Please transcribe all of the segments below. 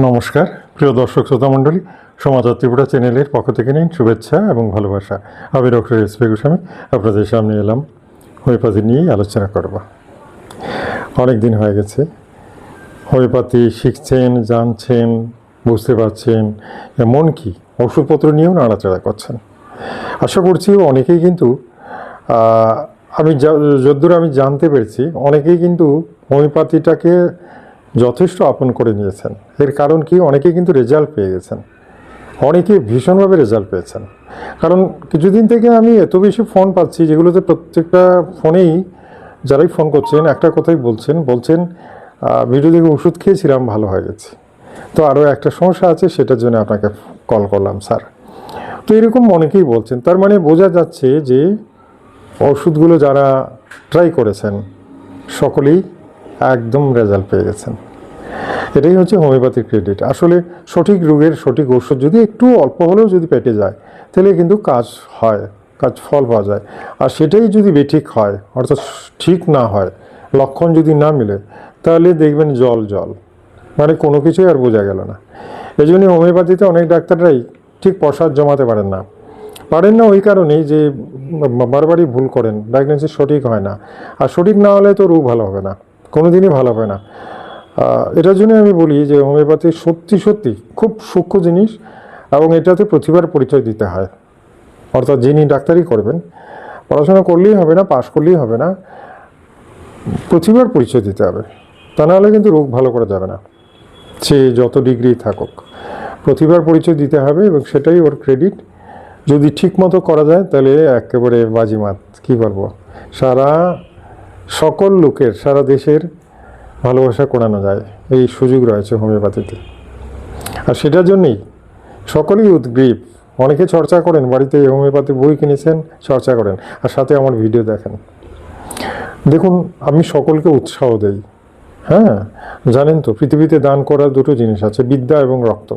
নমস্কার। প্রিয় দর্শক, শ্রোতা মণ্ডলী সমাচার ত্রিপুরা চ্যানেলের পক্ষ থেকে নিন শুভেচ্ছা এবং ভালোবাসা। আমি ডক্টর এস পি গোস্বামী, আপনাদের সামনে এলাম। হোমিওপ্যাথি নিয়েই আলোচনা করব। অনেক দিন হয়ে গেছে। হোমিওপ্যাথি শিখছেন, জানছেন, বুঝতে পারছেন, এমনকি ওষুধপত্র নিয়েও নাড়াচাড়া করছেন। আশা করছি অনেকেই কিন্তু আমি যদ্দূর আমি জানতে পেরেছি, অনেকেই কিন্তু হোমিওপ্যাথিটাকে যথেষ্ট আপন করে নিয়েছেন। এর কারণ কি? অনেকে কিন্তু রেজাল্ট পেয়ে গেছেন। অনেকে ভীষণভাবে রেজাল্ট পেয়েছেন। কারণ কিছুদিন থেকে আমি এত বেশি ফোন পাচ্ছি যেগুলোতে প্রত্যেকটা ফোনেই যারাই ফোন করছেন, একটা কথাই বলছেন বলছেন ভিডিও দেখে ওষুধ খেয়েছিলাম, ভালো হয়ে গেছে। তো আরও একটা সমস্যা আছে, সেটার জন্য আপনাকে কল করলাম, স্যার। তো এরকম অনেকেই বলছেন। তার মানে বোঝা যাচ্ছে যে ওষুধগুলো যারা ট্রাই করেছেন, সকলেই একদম রেজাল্ট পেয়ে গেছেন। এটাই হচ্ছে হোমিওপ্যাথিক ক্রেডিট আসলে সঠিক রোগের সঠিক ঔষধ যদি একটু অল্প হলেও যদি পেটে যায়, তাহলে কিন্তু কাজ হয়, কাজ ফল পাওয়া যায়। আর সেটাই যদি বেঠিক হয়, অর্থাৎ ঠিক না হয়, লক্ষণ যদি না মিলে, তাহলে দেখবেন জল জল। মানে কোনো কিছুই আর বোঝা গেল না। এই জন্য হোমিওপ্যাথিতে অনেক ডাক্তাররাই ঠিক প্রসাদ জমাতে পারেন না। পারেন না ওই কারণেই যে বারবারই ভুল করেন ডায়াগনোসিস সঠিক হয় না। আর সঠিক না হলে তো রোগ ভালো হবে না। কোনো দিনই ভালো হবে না। এটার জন্য আমি বলি যে হোমিওপ্যাথি সত্যি সত্যি খুব সূক্ষ্ম জিনিস এবং এটাতে প্রতিবার পরিচয় দিতে হয়। অর্থাৎ যিনি ডাক্তারি করবেন, পড়াশোনা করলেই হবে না, পাশ করলেই হবে না, প্রতিবার পরিচয় দিতে হবে। তা নাহলে কিন্তু রোগ ভালো করা যাবে না। সে যত ডিগ্রি থাকুক, প্রতিবার পরিচয় দিতে হবে এবং সেটাই ওর ক্রেডিট। যদি ঠিক মতো করা যায়, তাহলে একেবারে বাজিমাত, কী বলব? সারা সকল লোকের, সারা দেশের ভালোবাসা করানো যায়। এই সুযোগ রয়েছে হোমিওপ্যাথিতে। আর সেটার জন্যই সকলেই উদ্গ্রীব। অনেকে চর্চা করেন, বাড়িতে হোমিওপ্যাথি বই কিনেছেন, চর্চা করেন, আর সাথে আমার ভিডিও দেখেন। দেখুন, আমি সকলকে উৎসাহ দেই। হ্যাঁ জানেন তো, পৃথিবীতে দান করার দুটো জিনিস আছে, বিদ্যা এবং রক্ত।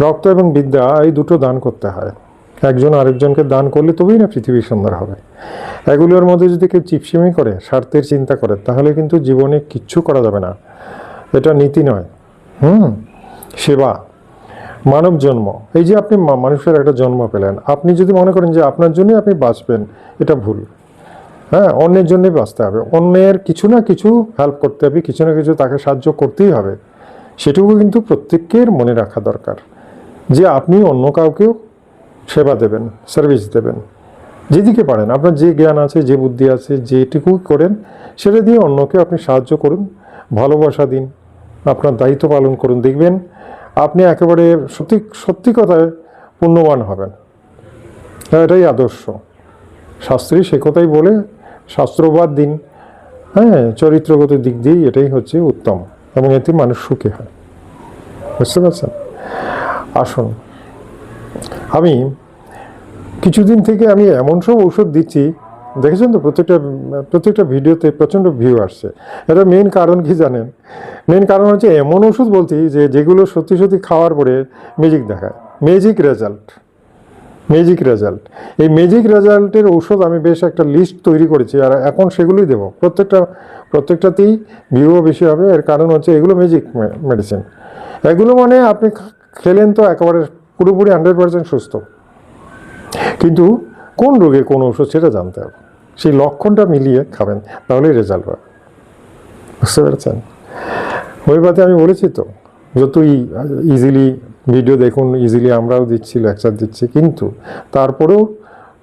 রক্ত এবং বিদ্যা, এই দুটো দান করতে হয়। একজন আরেকজনকে দান করলে তবেই না পৃথিবী সুন্দর হবে। এগুলোর মধ্যে যদি কেউ চিপসিমি করে, স্বার্থের চিন্তা করে, তাহলে কিন্তু জীবনে কিচ্ছু করা যাবে না। এটা নীতি নয়। হুম? সেবা। মানব জন্ম। এই যে আপনি মানুষের একটা জন্ম পেলেন, আপনি যদি মনে করেন যে আপনার জন্যই আপনি বাঁচবেন, এটা ভুল। হ্যাঁ অন্যের জন্যই বাঁচতে হবে। অন্যের কিছু না কিছু হেল্প করতে হবে, কিছু না কিছু তাকে সাহায্য করতেই হবে। সেটুকু কিন্তু প্রত্যেকের মনে রাখা দরকার। যে আপনি অন্য কাউকেও সেবা দেবেন সার্ভিস দেবেন। যেদিকে পারেন, আপনার যে জ্ঞান আছে, যে বুদ্ধি আছে, যেটুকু করেন, সেটা দিয়ে অন্যকে আপনি সাহায্য করুন, ভালোবাসা দিন, আপনার দায়িত্ব পালন করুন। দেখবেন, আপনি একেবারে সত্যি সত্যি কথায় পুণ্যবান হবেন। এটাই আদর্শ। শাস্ত্রী সে কথাই বলে, শাস্ত্রবাদ দিন। হ্যাঁ চরিত্রগত দিক দিয়েই এটাই হচ্ছে উত্তম এবং এতে মানুষ সুখী হয়। বুঝতে পারছেন? আসুন, আমি কিছুদিন থেকে আমি এমন সব ওষুধ দিচ্ছি, দেখেছেন তো প্রত্যেকটা প্রত্যেকটা ভিডিওতে প্রচণ্ড ভিউ আসছে। এটা মেন কারণ কি জানেন? মেন কারণ হচ্ছে এমন ওষুধ বলছি যে, যেগুলো সত্যি সত্যি খাওয়ার পরে ম্যাজিক দেখায়। ম্যাজিক রেজাল্ট ম্যাজিক রেজাল্ট এই ম্যাজিক রেজাল্টের ঔষধ আমি বেশ একটা লিস্ট তৈরি করেছি আর এখন সেগুলোই দেবো। প্রত্যেকটা, প্রত্যেকটাতেই ভিউও বেশি হবে। এর কারণ হচ্ছে এগুলো ম্যাজিক মেডিসিন এগুলো মানে আপনি খেলেন তো একেবারে পুরোপুরি হান্ড্রেড পার্সেন্ট সুস্থ। কিন্তু কোন রোগে কোন ওষুধ সেটা জানতে হবে। সেই লক্ষণটা মিলিয়ে খাবেন, তাহলেই রেজাল্ট পাবে বুঝতে পেরেছেন? হোমিওপ্যাথি আমি বলেছি তো, যতই ইজিলি ভিডিও দেখুন ইজিলি আমরাও দিচ্ছি লেকচার দিচ্ছি, কিন্তু তারপরেও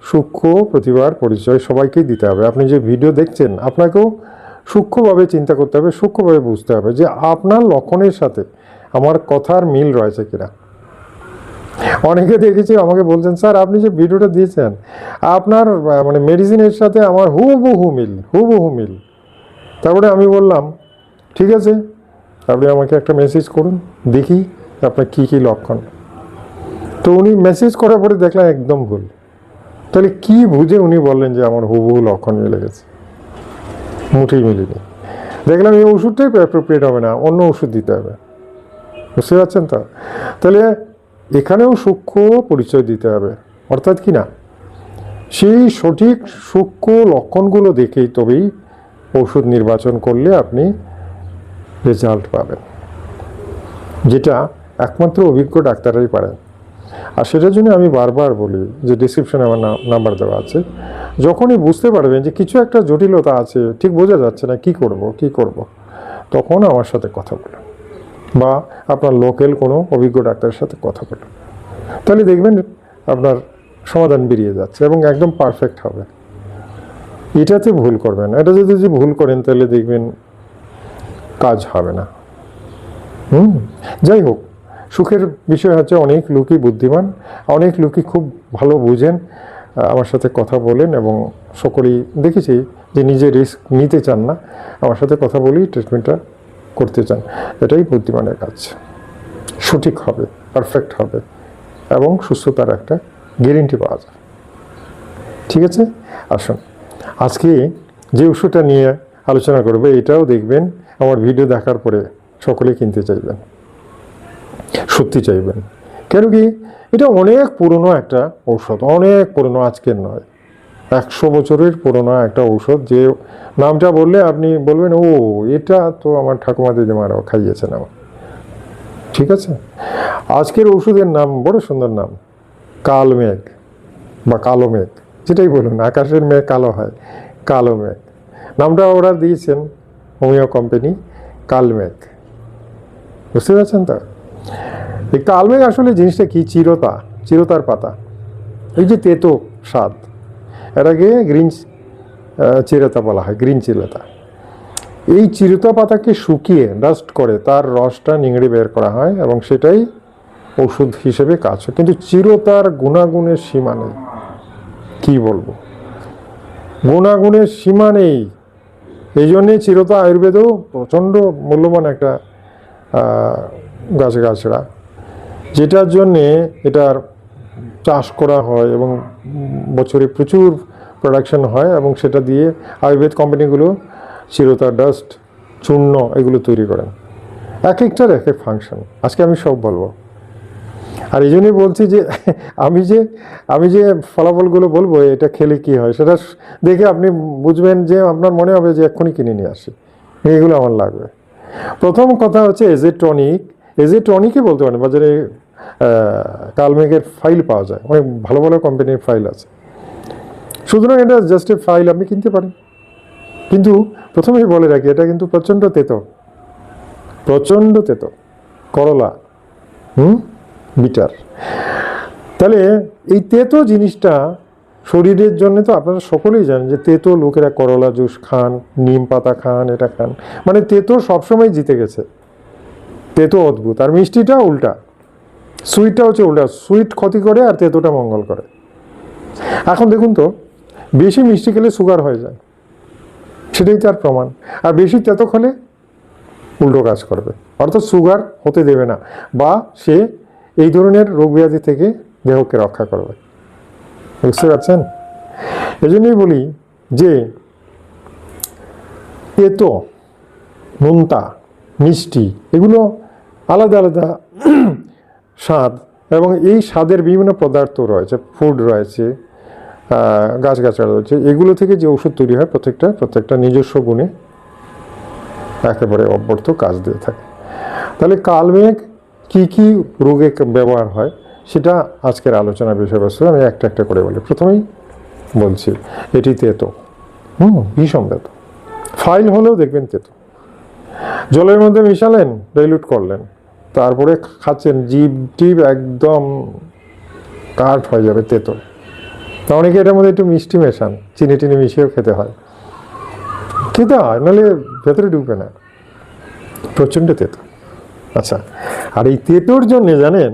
সূক্ষ্ম প্রতিভার পরিচয় সবাইকেই দিতে হবে। আপনি যে ভিডিও দেখছেন, আপনাকেও সূক্ষ্মভাবে চিন্তা করতে হবে, সূক্ষ্মভাবে বুঝতে হবে যে আপনার লক্ষণের সাথে আমার কথার মিল রয়েছে কিনা। অনেকে দেখেছি, আমাকে বলছেন, স্যার, আপনি যে ভিডিওটা দিয়েছেন, আপনার মানে মেডিসিনের সাথে আমার হুবহু মিল হুবহু মিল। তারপরে আমি বললাম, ঠিক আছে, আপনি আমাকে একটা মেসেজ করুন, দেখি আপনার কী কী লক্ষণ। তো উনি মেসেজ করার পরে দেখলাম একদম ভুল। তাহলে কি বুঝে উনি বললেন যে আমার হুবহু লক্ষণ মিলে গেছে? মুঠেই মিলেনি। দেখলাম এই ওষুধটাই অ্যাপ্রোপ্রিয়েট হবে না, অন্য ওষুধ দিতে হবে। বুঝতে পারছেন তো? তাহলে এখানেও সূক্ষ্ম পরিচয় দিতে হবে। অর্থাৎ কি না? সেই সঠিক সূক্ষ্ম লক্ষণগুলো দেখেই তবেই ওষুধ নির্বাচন করলে আপনি রেজাল্ট পাবেন। যেটা একমাত্র অভিজ্ঞ ডাক্তারাই পারেন। আর সেটার জন্য আমি বারবার বলি, যে ডিসক্রিপশনে আমার নাম্বার দেওয়া আছে, যখনই বুঝতে পারবেন যে কিছু একটা জটিলতা আছে, ঠিক বোঝা যাচ্ছে না, কি করব কি করব, তখন আমার সাথে কথা বলুন। বা আপনার লোকাল কোনো অভিজ্ঞ ডাক্তারের সাথে কথা বলুন। তাহলে দেখবেন আপনার সমাধান বেরিয়ে যাচ্ছে এবং একদম পারফেক্ট হবে। এটাতে ভুল করবেন এটা যদি যদি ভুল করেন, তাহলে দেখবেন কাজ হবে না। হুম? যাই হোক, সুখের বিষয় হচ্ছে অনেক লোকই বুদ্ধিমান, অনেক লোকই খুব ভালো বুঝেন আমার সাথে কথা বলেন এবং সকলেই দেখেছি যে নিজে রিস্ক নিতে চান না। আমার সাথে কথা বলেই ট্রিটমেন্টটা করতে চান, এটাই বুদ্ধিমানের কাজ। সঠিক হবে পারফেক্ট হবে, এবং সুস্থতার একটা গ্যারেন্টি পাওয়া যায়। ঠিক আছে? আসুন, আজকে যে ওষুধটা নিয়ে আলোচনা করবে, এটাও দেখবেন, আমার ভিডিও দেখার পরে সকলে কিনতে চাইবেন, সত্যি চাইবেন। কেন কি? এটা অনেক পুরনো একটা ঔষধ, অনেক পুরনো, আজকের নয়। একশো বছরের পুরনো একটা ঔষধ যে নামটা বললে আপনি বলবেন, ও, এটা তো আমার ঠাকুমা দিদিমারাও খাইয়েছেন আমার ঠিক আছে? আজকের ওষুধের নাম, বড় সুন্দর নাম, কাল মেঘ বা কালো মেঘ, যেটাই বলুন, আকাশের মেঘ কালো হয়, কালো মেঘ। নামটা ওরা দিয়েছেন হোমিও কোম্পানি কালমেঘ বুঝতে পারছেন তো? এই কালমেঘ আসলে জিনিসটা কি? চিরতা, চিরতার পাতা। এই যে তেতো স্বাদ এটাকে গ্রিন চিরতা বলা হয় গ্রিন চিরতা। এই চিরতা পাতাকে শুকিয়ে ডাস্ট করে তার রসটা নিংড়ে বের করা হয় এবং সেটাই ওষুধ হিসেবে কাজ হয়। কিন্তু চিরতার গুণাগুণের সীমা নেই। কি বলব? গুণাগুণের সীমা নেই। এই জন্যে চিরতা আয়ুর্বেদও প্রচণ্ড মূল্যবান একটা আহ, গাছ গাছড়া। যেটার জন্যে এটার চাষ করা হয় এবং বছরে প্রচুর প্রোডাকশন হয় এবং সেটা দিয়ে আয়ুর্বেদ কোম্পানিগুলো চিরতা ডাস্ট চূর্ণ এগুলো তৈরি করেন। এক একটার এক এক ফাংশন আজকে আমি সব বলব। আর এই জন্যই বলছি যে, আমি যে আমি যে ফলাফলগুলো বলব, এটা খেলে কি হয়, সেটা দেখে আপনি বুঝবেন যে আপনার মনে হবে যে এক্ষুনি কিনে নিয়ে আসি। এগুলো আমার লাগবে। প্রথম কথা হচ্ছে এজে টনিক এজে টনিকই বলতে পারেন বাজারে কালমেঘের ফাইল পাওয়া যায়। অনেক ভালো ভালো কোম্পানির ফাইল আছে। সুতরাং এটা জাস্ট এ ফাইল আপনি কিনতে পারেন। কিন্তু প্রথমেই বলে রাখি, এটা কিন্তু প্রচণ্ড তেতো। প্রচণ্ড তেতো। করলা, হুম? বিটার তাহলে এই তেতো জিনিসটা শরীরের জন্য তো আপনারা সকলেই জানেন যে তেতো লোকেরা করলা জুস খান, নিম পাতা খান, এটা খান। মানে তেতো সবসময় জিতে গেছে। তেতো অদ্ভুত। আর মিষ্টিটা উল্টা। সুইটটা হচ্ছে উল্টা সুইট ক্ষতি করে আর তেতোটা মঙ্গল করে। এখন দেখুন তো, বেশি মিষ্টি খেলে সুগার হয়ে যায়। সেটাই তার প্রমাণ। আর বেশি তেতো খেলে উল্টো কাজ করবে। অর্থাৎ সুগার হতে দেবে না। বা সে এই ধরনের রোগ ব্যাধি থেকে দেহকে রক্ষা করবে। বুঝতে পারছেন? এই জন্যই বলি যে, তেতো, নোনতা, মিষ্টি, এগুলো আলাদা আলাদা স্বাদ এবং এই স্বাদের বিভিন্ন পদার্থ রয়েছে ফুড রয়েছে গাছগাছড়া রয়েছে, এগুলো থেকে যে ওষুধ তৈরি হয় প্রত্যেকটা প্রত্যেকটা নিজস্ব গুণে একেবারে অব্যর্থ কাজ দিয়ে থাকে। তাহলে কালমেঘ কি কি রোগে ব্যবহার হয় সেটা আজকের আলোচনার বিষয়বস্তু আমি একটা একটা করে বলি। প্রথমেই বলছি, এটি তেতো। হুম, ভীষণ তেতো। ফাইল হলেও দেখবেন তেতো। জলের মধ্যে মিশালেন ডাইলুট করলেন। তারপরে খাচ্ছেন জিভ টিপ একদম কাঠ হয়ে যাবে তেতো। তা অনেকে এটার মধ্যে একটু মিষ্টি মেশান, চিনি টিনি মিশিয়েও খেতে হয়। খেতে হয় নাহলে ভেতরে ঢুকবে না। প্রচণ্ড তেতো। আচ্ছা আর এই তেতোর জন্য জানেন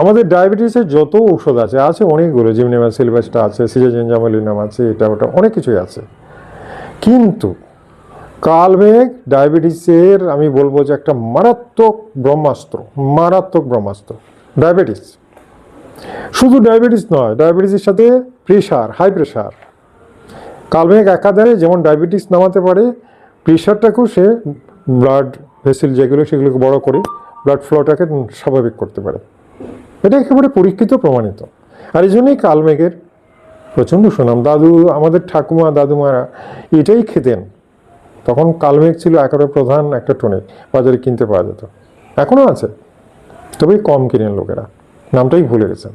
আমাদের ডায়াবেটিসের যত ঔষধ আছে আছে অনেকগুলো জিমনেমা সিলভাসটা আছে সিজেনজামালিনাম আছে, এটা ওটা অনেক কিছুই আছে। কিন্তু কালমেঘ, ডায়াবেটিসের, আমি বলব যে একটা মারাত্মক ব্রহ্মাস্ত্র মারাত্মক ব্রহ্মাস্ত্র। ডায়াবেটিস। শুধু ডায়াবেটিস নয়, ডায়াবেটিসের সাথে প্রেশার হাই প্রেশার কালমেঘ একাধারে যেমন ডায়াবেটিস নামাতে পারে প্রেশারটাকেও সে ব্লাড ভেসেল যেগুলো সেগুলোকে বড় করে ব্লাড ফ্লোটাকে স্বাভাবিক করতে পারে। এটা একেবারে পরীক্ষিত, প্রমাণিত। আর এই জন্যই কালমেঘের প্রচণ্ড সুনাম। দাদু, আমাদের ঠাকুমা, দাদুমারা এটাই খেতেন। তখন কালমেঘ ছিল একেবারে প্রধান একটা টনিক বাজারে কিনতে পাওয়া যেত। এখনও আছে। তবে কম কিনেন লোকেরা। নামটাই ভুলে গেছেন।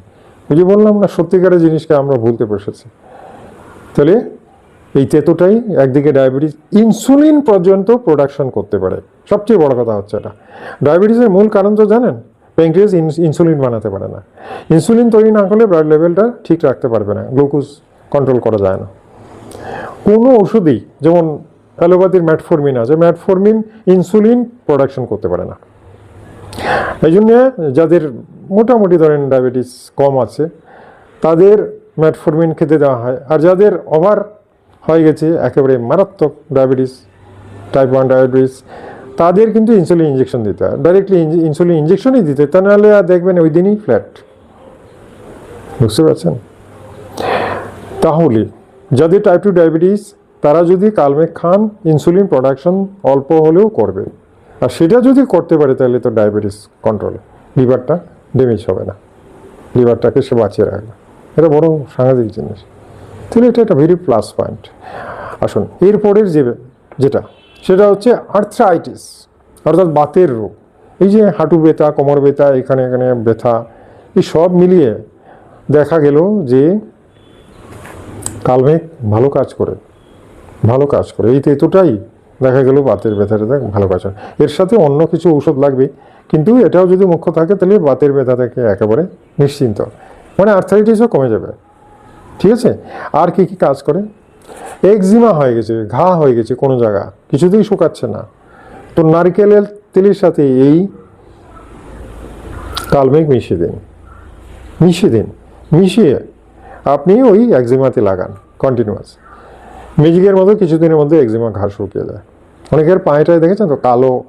ওই যে বললাম না, সত্যিকারের জিনিসকে আমরা ভুলতে বসেছি। তাহলে এই তেতোটাই একদিকে ডায়াবেটিস ইনসুলিন পর্যন্ত প্রোডাকশন করতে পারে। সবচেয়ে বড় কথা হচ্ছে এটা। ডায়াবেটিসের মূল কারণ তো জানেন প্যাঙ্ক্রিয়াস ইনসুলিন বানাতে পারে না। ইনসুলিন তৈরি না করলে ব্লাড লেভেলটা ঠিক রাখতে পারবে না। গ্লুকোজ কন্ট্রোল করা যায় না। কোনো ওষুধই, যেমন অ্যালোপ্যাথির ম্যাটফরমিন আছে। ম্যাটফরমিন ইনসুলিন প্রোডাকশন করতে পারে না। এই জন্যে যাদের মোটামুটি ধরেন ডায়াবেটিস কম আছে, তাদের ম্যাটফরমিন খেতে দেওয়া হয়। আর যাদের ওভার হয়ে গেছে, একেবারে মারাত্মক ডায়াবেটিস টাইপ ওয়ান ডায়াবেটিস তাদের কিন্তু ইনসুলিন ইঞ্জেকশন দিতে হয়। ডাইরেক্টলি ইনসুলিন ইঞ্জেকশনই দিতে তা নাহলে আর দেখবেন ওই দিনই ফ্ল্যাট বুঝতে পারছেন? তাহলে, যাদের টাইপ টু ডায়াবেটিস তারা যদি কালমেঘ খান ইনসুলিন প্রোডাকশন অল্প হলেও করবে। আর সেটা যদি করতে পারে, তাহলে তো ডায়াবেটিস কন্ট্রোলে লিভারটা ড্যামেজ হবে না। লিভারটাকে সে বাঁচিয়ে রাখবে। এটা বড় সাংঘাতিক জিনিস। তাহলে এটা একটা ভেরি প্লাস পয়েন্ট আসুন, এরপরের যে যেটা, সেটা হচ্ছে আর্থ্রাইটিস অর্থাৎ বাতের রোগ। এই যে হাঁটু ব্যথা, কোমর ব্যথা, এখানে এখানে ব্যথা, এই সব মিলিয়ে দেখা গেল যে কালমেঘ ভালো কাজ করে। ভালো কাজ করে। এই তেতোটাই দেখা গেল বাতের ব্যথাটা ভালো কাজ হয়। এর সাথে অন্য কিছু ঔষধ লাগবে, কিন্তু এটাও যদি মুখ্য থাকে, তাহলে বাতের ব্যথা থেকে একেবারে নিশ্চিন্ত। মানে আর্থারাইটিসও কমে যাবে। ঠিক আছে? আর কি কি কাজ করে? একজিমা হয়ে গেছে, ঘা হয়ে গেছে কোনো জায়গা। কিছুতেই শুকাচ্ছে না। তো নারকেলের তেলের সাথে এই কালমেঘ মিশিয়ে দিন। মিশিয়ে দিন। মিশিয়ে আপনি ওই একজিমাতে লাগান কন্টিনিউয়াস ম্যাজিকের মতো কিছুদিনের মধ্যে একজিমা ঘা শুকিয়ে যায়। অনেকের পায়েটায় দেখেছেন তো, কালো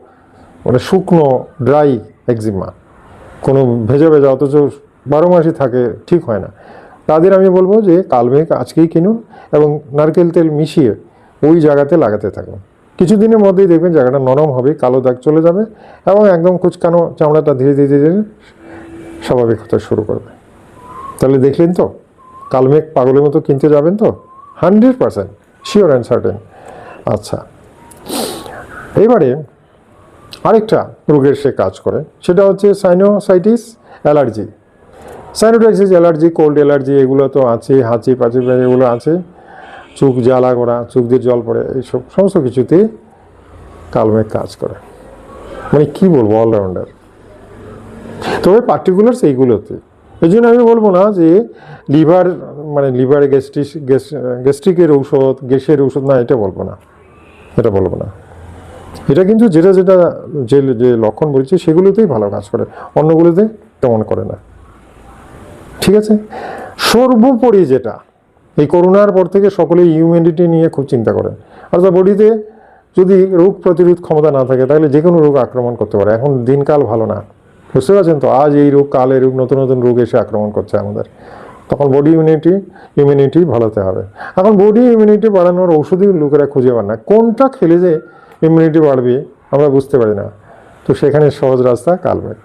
মানে শুকনো ড্রাই একজিমা কোনো ভেজা ভেজা, অথচ বারো মাসই থাকে, ঠিক হয় না। তাদের আমি বলব যে, কালমেঘ আজকেই কিনুন এবং নারকেল তেল মিশিয়ে ওই জায়গাতে লাগাতে থাকুন। কিছুদিনের মধ্যেই দেখবেন জায়গাটা নরম হবে, কালো দাগ চলে যাবে এবং একদম কুচকানো চামড়াটা ধীরে ধীরে ধীরে স্বাভাবিক হতে শুরু করবে। তাহলে দেখলেন তো, কালমেঘ পাগলের মতো কিনতে যাবেন তো? Hundred percent. Sure and certain আচ্ছা। এবারে আরেকটা রোগের সে কাজ করে, সেটা হচ্ছে sinusitis allergy sinusitis allergy cold allergy এগুলো তো আছে, হাঁচি পাচি এগুলো আছে। চোখ জ্বালা করা, চোখ দিয়ে জল পড়ে, এইসব সমস্ত কিছুতে কালমেঘ কাজ করে। মানে কি বলব অলরাউন্ডার তবে পার্টিকুলার সেইগুলোতে এই জন্য আমি বলব না যে লিভার মানে লিভারে গ্যাস্ট্রিক, গ্যাস, গ্যাস্ট্রিকের ঔষধ, গ্যাসের ঔষধ না, এটা বলব না। এটা বলব না। এটা কিন্তু যেটা যেটা, যে যে লক্ষণ বলছি, সেগুলোতেই ভালো কাজ করে। অন্যগুলোতে তেমন করে না। ঠিক আছে? সর্বোপরি যেটা, এই করোনার পর থেকে সকলে ইমিউনিটি নিয়ে খুব চিন্তা করেন। অর্থাৎ বডিতে যদি রোগ প্রতিরোধ ক্ষমতা না থাকে, তাহলে যে কোনো রোগ আক্রমণ করতে পারে। এখন দিনকাল ভালো না। বুঝতে পারছেন তো? আজ এই রোগ কাল এই রোগ, নতুন নতুন রোগ এসে আক্রমণ করছে আমাদের। তখন বডি ইমিউনিটি ইমিউনিটি ভালোতে হবে। এখন বডি ইমিউনিটি বাড়ানোর ওষুধই লোকেরা খুঁজে পান না। কোনটা খেলে যে ইমিউনিটি বাড়বে, আমরা বুঝতে পারি না। তো সেখানে সহজ রাস্তা কালমেঘ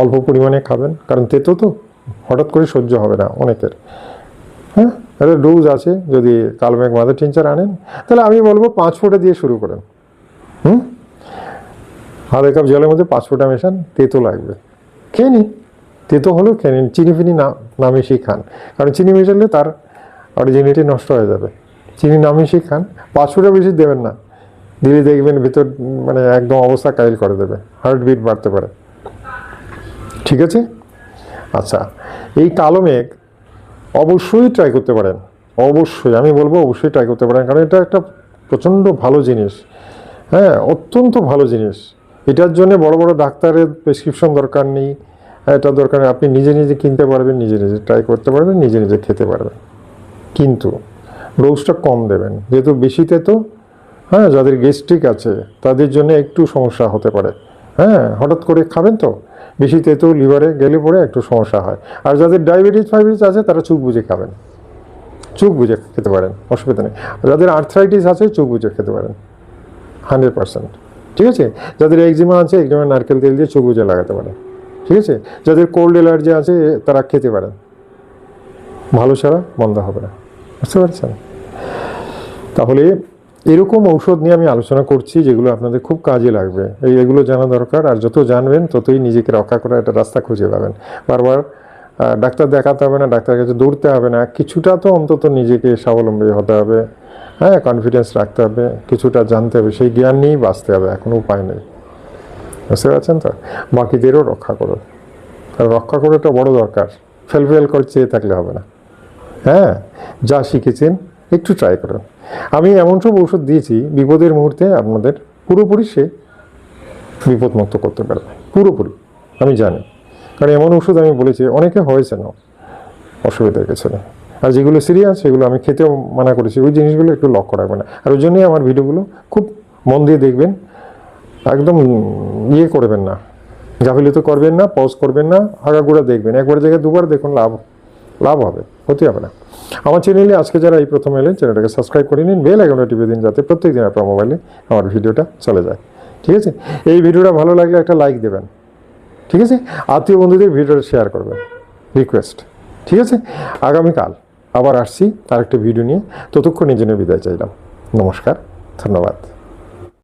অল্প পরিমাণে খাবেন, কারণ তেতো তো হঠাৎ করে সহ্য হবে না অনেকের। হ্যাঁ? একটা ডোজ আছে, যদি কালমেঘ মাদার টিনচার আনেন, তাহলে আমি বলব পাঁচ ফোঁটা দিয়ে শুরু করেন। আধা কাপ জলের মধ্যে পাঁচ ফোঁটা মেশান, তেতো লাগবে। খেয়ে নিন। তেতো হলেও খেয়ে নিন। চিনি ফিনি না না মিশিয়ে খান। কারণ চিনি মেশালে তার অরিজিনিটি নষ্ট হয়ে যাবে। চিনি না মিশিয়ে খান। পাঁচ ফোঁটা বেশি দেবেন না। দিলে দেখবেন ভেতর মানে একদম অবস্থা কাইল করে দেবে। হার্টবিট বাড়তে পারে। ঠিক আছে? আচ্ছা এই কালো মেঘ অবশ্যই ট্রাই করতে পারেন। অবশ্যই, আমি বলব অবশ্যই ট্রাই করতে পারেন। কারণ এটা একটা প্রচণ্ড ভালো জিনিস। হ্যাঁ অত্যন্ত ভালো জিনিস। এটার জন্য বড় বড় ডাক্তারের প্রেসক্রিপশন দরকার নেই। এটা দরকার আপনি নিজে নিজে কিনতে পারবেন, নিজে নিজে ট্রাই করতে পারবেন, নিজে নিজে খেতে পারবেন। কিন্তু ডোজটা কম দেবেন। যেহেতু বেশিতে তো হ্যাঁ যাদের গেস্ট্রিক আছে, তাদের জন্য একটু সমস্যা হতে পারে। হ্যাঁ হঠাৎ করে খাবেন তো? বেশি তেতো লিভারে গেলে পরে একটু সমস্যা হয়। আর যাদের ডায়াবেটিস ফাইবেটিস আছে, তারা চোখ বুঝে খাবেন। চোখ বুঝে খেতে পারেন, অসুবিধা নেই। যাদের আর্থ্রাইটিস আছে, চোখ বুঝে খেতে পারেন। হান্ড্রেড পার্সেন্ট ঠিক আছে? যাদের একজিমা আছে একজিমা নারকেল তেল দিয়ে চোখ বুঝে লাগাতে পারেন ঠিক আছে? যাদের কোল্ড অ্যালার্জি আছে, তারা খেতে পারেন ভালো ছাড়া বন্ধ হবে না। বুঝতে পারছেন? তাহলে এরকম ঔষধ নিয়ে আমি আলোচনা করছি, যেগুলো আপনাদের খুব কাজে লাগবে। এই এগুলো জানা দরকার, আর যত জানবেন, ততই নিজেকে রক্ষা করার একটা রাস্তা খুঁজে পাবেন। বারবার ডাক্তার দেখাতে হবে না, ডাক্তারের কাছে দৌড়তে হবে না। কিছুটা তো অন্তত নিজেকে স্বাবলম্বী হতে হবে। হ্যাঁ কনফিডেন্স রাখতে হবে, কিছুটা জানতে হবে, সেই জ্ঞান নিয়েই বাঁচতে হবে, এখন উপায় নেই। বুঝতে পারছেন তো? বাকিদেরও রক্ষা করো। রক্ষা করাটা বড় দরকার। ফেল ফেল করে চেয়ে থাকলে হবে না। হ্যাঁ যা শিখেছেন, একটু ট্রাই করুন। আমি এমন সব ঔষধ দিয়েছি, বিপদের মুহূর্তে আপনাদের পুরোপুরি সে বিপদমুক্ত করতে পারবে। পুরোপুরি, আমি জানি। কারণ এমন ওষুধ আমি বলেছি, অনেকে হয়েছে না অসুবিধার কিছু নেই আর যেগুলো সিরিয়াস সেগুলো আমি খেতেও মানা করেছি, ওই জিনিসগুলো একটু লক্ষ্য রাখবেন। না আর ওই জন্যই আমার ভিডিওগুলো খুব মন দিয়ে দেখবেন, একদম ইয়ে করবেন না, গাফিলিত করবেন না পজ করবেন না আগাগোড়া দেখবেন। একবার জায়গায় দুবার দেখুন লাভ লাভ হবে, ক্ষতি হবে না। আমার চ্যানেলে আজকে যারা এই প্রথম এলেন চ্যানেলটাকে সাবস্ক্রাইব করে নিন বেল আইকনটা টিপে দিন যাতে প্রত্যেক দিন আপনার মোবাইলে আমার ভিডিওটা চলে যায়। ঠিক আছে? এই ভিডিওটা ভালো লাগলে একটা লাইক দেবেন। ঠিক আছে? আত্মীয় বন্ধুদের ভিডিওটা শেয়ার করবেন। রিকোয়েস্ট ঠিক আছে? আগামীকাল আবার আসছি আরেকটা ভিডিও নিয়ে। ততক্ষণ নিজের বিদায় চাইলাম। নমস্কার, ধন্যবাদ।